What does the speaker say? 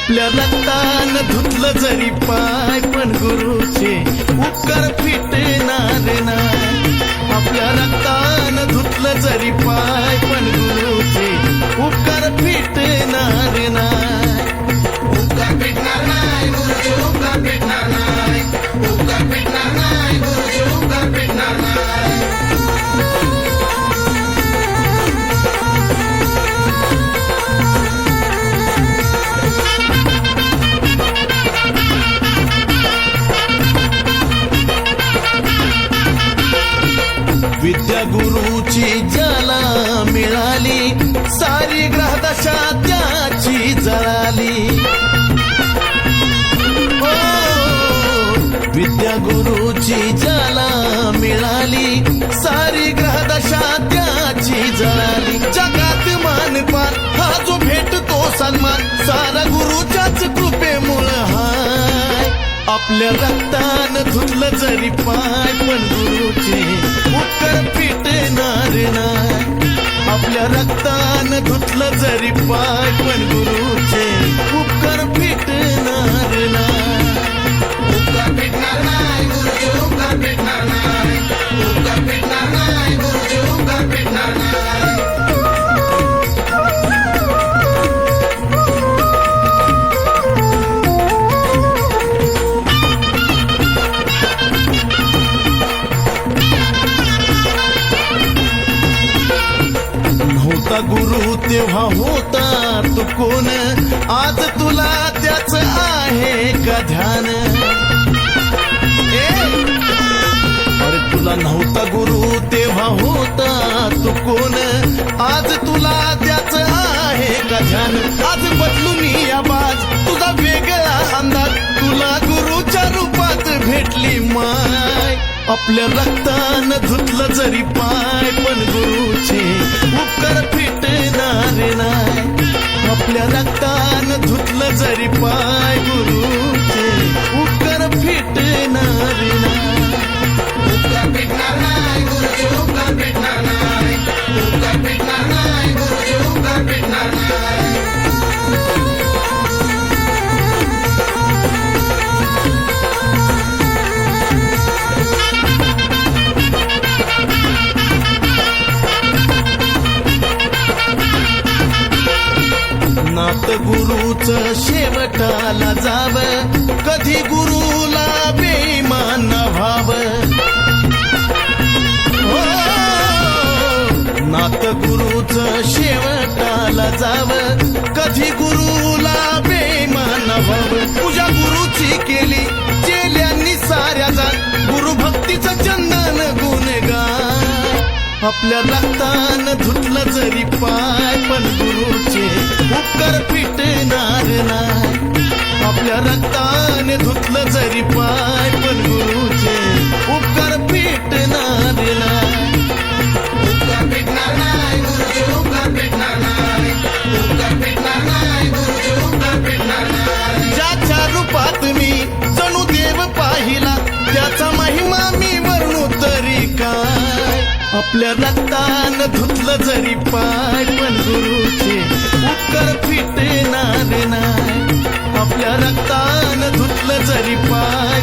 आपल्या रक्तान धुतलं जरी पाय पण गुरुचे उपकार फिटणार नाही. आपल्या रक्तान धुतलं जरी पाय पण गुरुचे उपकार फिटणार नाही. उपकार फिटणार नाही गुरुचे उपकार भेटणार गुरुची ज्याला मिळाली सारी ग्रहदशा त्याची जळाली हो, विद्या गुरुची ज्याला मिळाली सारी ग्रहदशा त्याची जळाली. जगात मानपान हा जो भेटतो सन्मान सारा गुरुच्याच कृपेमुळ हाय. आपल्या रक्तान धुतलं जरी पाय पण गुरुचे धुतलं जरी पाय होता गुरु तेव्हा होता तू कोण? आज तुला त्याच आहे का ध्यान? अरे तुला नव्हता गुरु तेव्हा होता तू कोण? आज तुला त्याच आहे का ध्यान? आज बदलून या बाज तुझा वेगळा अंदाज. तुला गुरुच्या रूपात भेटली माय. आपल्या रक्तान धुतलं जरी पाय पण गुरुचे उपकार आपल्या रक्तान धुतलं जरी पाय गुरु. नात गुरुच शेवटाला जाव. कधी गुरुला बेमान व्हाव. हो, नात गुरुच शेवटाला जाव. कधी गुरुला बेमान व्हाव. पूजा गुरुची केली चेल्यांनी साऱ्या जात गुरु भक्तीचं चंदन गुणगा आपल्या रक्तान धुतलं जरी पाय पण उपकार पिटणार नाही. आपल्या रक्ताने धुतलं जरी पाय पण गुरुचे उपकार पिटणार नाही. उपकार नाही उपकार नाही. उपकार नाही उपकार नाही. ज्याच्या रूपात मी जणू देव पाहिला त्याचा महिमा मी वर्णू तरी काय. आपल्या रक्तानं धुतलं जरी पाय पण गुरु फुक्कर फिटे नाय आपल्या रक्तान धुतलं जरी पाय